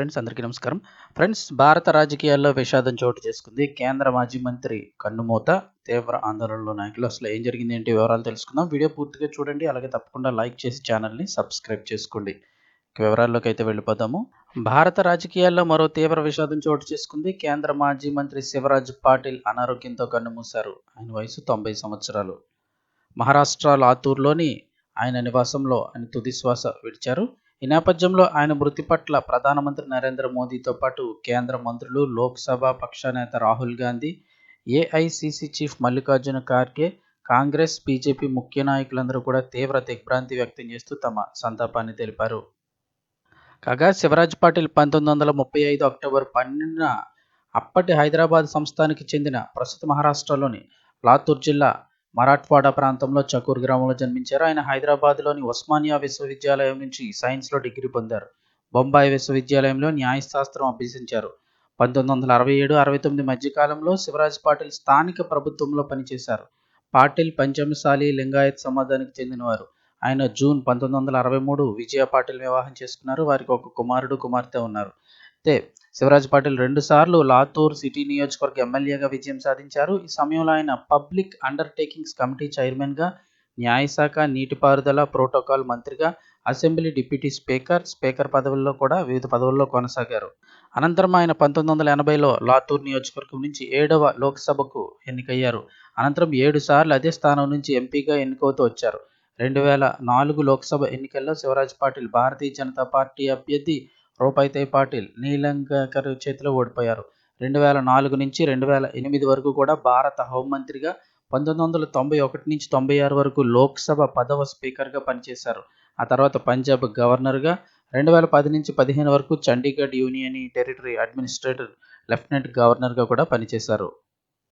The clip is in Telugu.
ఫ్రెండ్స్ అందరికీ నమస్కారం. ఫ్రెండ్స్ భారత రాజకీయాల్లో విషాదం చోటు చేసుకుంది. కేంద్ర మాజీ మంత్రి కన్నుమూత తీవ్ర ఆందోళనలో నాయకులు. అసలు ఏం జరిగింది ఏంటి వివరాలు తెలుసుకుందాం. వీడియో పూర్తిగా చూడండి. అలాగే తప్పకుండా లైక్ చేసి ఛానల్ని సబ్స్క్రైబ్ చేసుకోండి. వివరాల్లోకి అయితే వెళ్ళిపోదాము. భారత రాజకీయాల్లో మరో తీవ్ర విషాదం చోటు చేసుకుంది. కేంద్ర మాజీ మంత్రి శివరాజ్ పాటిల్ అనారోగ్యంతో కన్నుమూశారు. ఆయన వయసు తొంభై సంవత్సరాలు. మహారాష్ట్ర లాతూర్లోని ఆయన నివాసంలో ఆయన తుది శ్వాస విడిచారు. ఈ నేపథ్యంలో ఆయన మృతి పట్ల ప్రధానమంత్రి నరేంద్ర మోదీతో పాటు కేంద్ర మంత్రులు లోక్సభ పక్ష నేత Rahul Gandhi AICC chief Mallikarjuna Kharge Congress BJP ముఖ్య నాయకులందరూ కూడా తీవ్ర దిగ్భ్రాంతి వ్యక్తం చేస్తూ తమ సంతాపాన్ని తెలిపారు. కాగా శివరాజ్ పాటిల్ పంతొమ్మిది వందల ముప్పై ఐదు అక్టోబర్ పన్నెండున అప్పటి హైదరాబాద్ సంస్థానికి చెందిన ప్రస్తుత మహారాష్ట్రలోని లాతూర్ జిల్లా మరాఠ్వాడ ప్రాంతంలో చకూర్ గ్రామంలో జన్మించారు. ఆయన హైదరాబాద్లోని ఉస్మానియా విశ్వవిద్యాలయం నుంచి సైన్స్లో డిగ్రీ పొందారు. బొంబాయి విశ్వవిద్యాలయంలో న్యాయశాస్త్రం అభ్యసించారు. పంతొమ్మిది వందల అరవై ఏడు అరవై తొమ్మిది మధ్యకాలంలో శివరాజ్ పాటిల్ స్థానిక ప్రభుత్వంలో పనిచేశారు. పాటిల్ పంచమశాలి లింగాయత్ సమాజానికి చెందినవారు. ఆయన జూన్ పంతొమ్మిది వందల అరవై మూడు విజయ పాటిల్ వివాహం చేసుకున్నారు. వారికి ఒక కుమారుడు కుమార్తె ఉన్నారు. అయితే శివరాజ్ పాటిల్ రెండుసార్లు లాతూర్ సిటీ నియోజకవర్గ ఎమ్మెల్యేగా విజయం సాధించారు. ఈ సమయంలో ఆయన పబ్లిక్ అండర్టేకింగ్స్ కమిటీ చైర్మన్గా న్యాయశాఖ నీటిపారుదల ప్రోటోకాల్ మంత్రిగా అసెంబ్లీ డిప్యూటీ స్పీకర్ స్పీకర్ పదవుల్లో కూడా వివిధ పదవుల్లో కొనసాగారు. అనంతరం ఆయన పంతొమ్మిది వందల ఎనభైలో లాతూర్ నియోజకవర్గం నుంచి ఏడవ లోక్సభకు ఎన్నికయ్యారు. అనంతరం ఏడు సార్లు అదే స్థానం నుంచి ఎంపీగా ఎన్నికవుతూ వచ్చారు. రెండు వేల నాలుగు లోక్సభ ఎన్నికల్లో శివరాజ్ పాటిల్ భారతీయ జనతా పార్టీ అభ్యర్థి రూపాయితై పాటిల్. నీలంకర్ చేతిలో ఓడిపోయారు. రెండు వేల నాలుగు నుంచి రెండు వేల ఎనిమిది వరకు కూడా భారత హోంమంత్రిగా పంతొమ్మిది వందల తొంభై ఒకటి నుంచి తొంభై ఆరు వరకు లోక్సభ పదవ స్పీకర్గా పనిచేశారు. ఆ తర్వాత పంజాబ్ గవర్నర్గా రెండు వేల పది నుంచి పదిహేను వరకు Chandigarh union territory administrator lieutenant గవర్నర్గా కూడా పనిచేశారు.